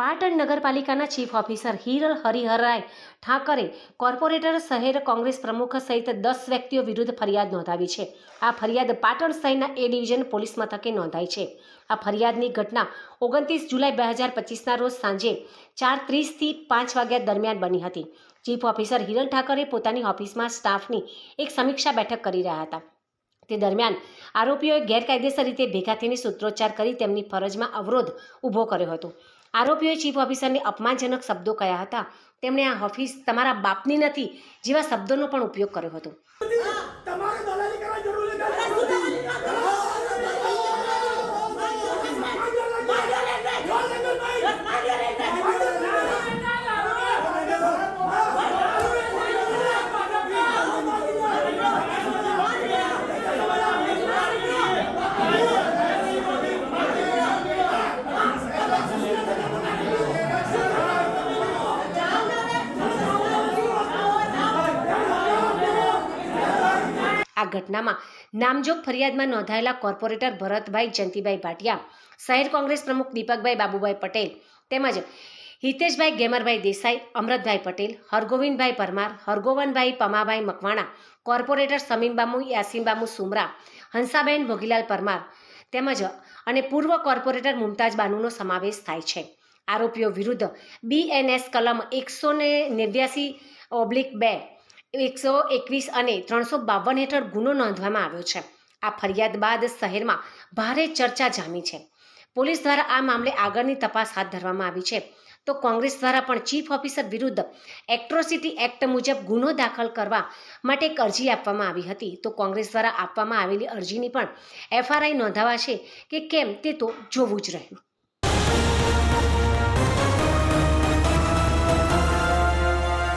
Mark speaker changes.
Speaker 1: પાટણ નગરપાલિકાના chief officer Hiral Hariharay Thakre corporator શહેર કોંગ્રેસ પ્રમુખ સહિત દસ વ્યક્તિઓ વિરુદ્ધ ફરિયાદ નોંધાવી છે. આ ફરિયાદ પાટણ શહેરના એ ડિવિઝન પોલીસ મથકે નોંધાઈ છે. આ ફરિયાદની ઘટના ઓગણત્રીસ જુલાઈ બે હજાર પચીસના રોજ સાંજે ચાર ત્રીસથી પાંચ વાગ્યા દરમિયાન બની હતી. ચીફ ઓફિસર હિરલ ઠાકરે પોતાની ઓફિસમાં સ્ટાફની એક સમીક્ષા બેઠક કરી રહ્યા હતા. તે દરમિયાન આરોપીઓએ ગેરકાયદેસર રીતે ભેગા થઈને સૂત્રોચ્ચાર કરી તેમની ફરજમાં અવરોધ ઊભો કર્યો હતો. આરોપીઓએ ચીફ ઓફિસરને અપમાનજનક શબ્દો કહ્યા હતા. તેમણે આ ઓફિસ તમારા બાપની નથી જેવા શબ્દોનો પણ ઉપયોગ કર્યો હતો. આ ઘટનામાં નામજોગ ફરિયાદમાં નોંધાયેલા કોર્પોરેટર ભરતભાઈ જયંતિભાઈ ભાટિયા, શહેર કોંગ્રેસ પ્રમુખ દીપકભાઈ બાબુભાઈ પટેલ તેમજ હિતેશભાઈ ગેમરભાઈ દેસાઈ, અમરતભાઈ પટેલ, હરગોવિંદભાઈ પરમાર, હરગોવનભાઈ પમાભાઈ મકવાણા, કોર્પોરેટર સમીમબામુ, યાસીમબામુ સુમરા, હંસાબેન ભોગીલાલ પરમાર તેમજ અને પૂર્વ કોર્પોરેટર મુમતાજ બાનુનો સમાવેશ થાય છે. આરોપીઓ વિરુદ્ધ બીએનએસ કલમ એકસો ને નેવ્યાસી ઓબ્લિક બે એકસો એકવીસ અને ત્રણસો બાવન હેઠળ ગુનો નોંધવામાં આવ્યો છે. આ ફરિયાદ બાદ શહેરમાં ભારે ચર્ચા જામી છે. પોલીસ દ્વારા આ મામલે આગળની તપાસ હાથ ધરવામાં આવી છે. તો કોંગ્રેસ દ્વારા પણ ચીફ ઓફિસર વિરુદ્ધ એક્ટ્રોસિટી એક્ટ મુજબ ગુનો દાખલ કરવા માટે એક અરજી આપવામાં આવી હતી. તો કોંગ્રેસ દ્વારા આપવામાં આવેલી અરજીની પણ એફઆરઆઈ નોંધાવાશે કે કેમ તે તો જોવું જ રહ્યું.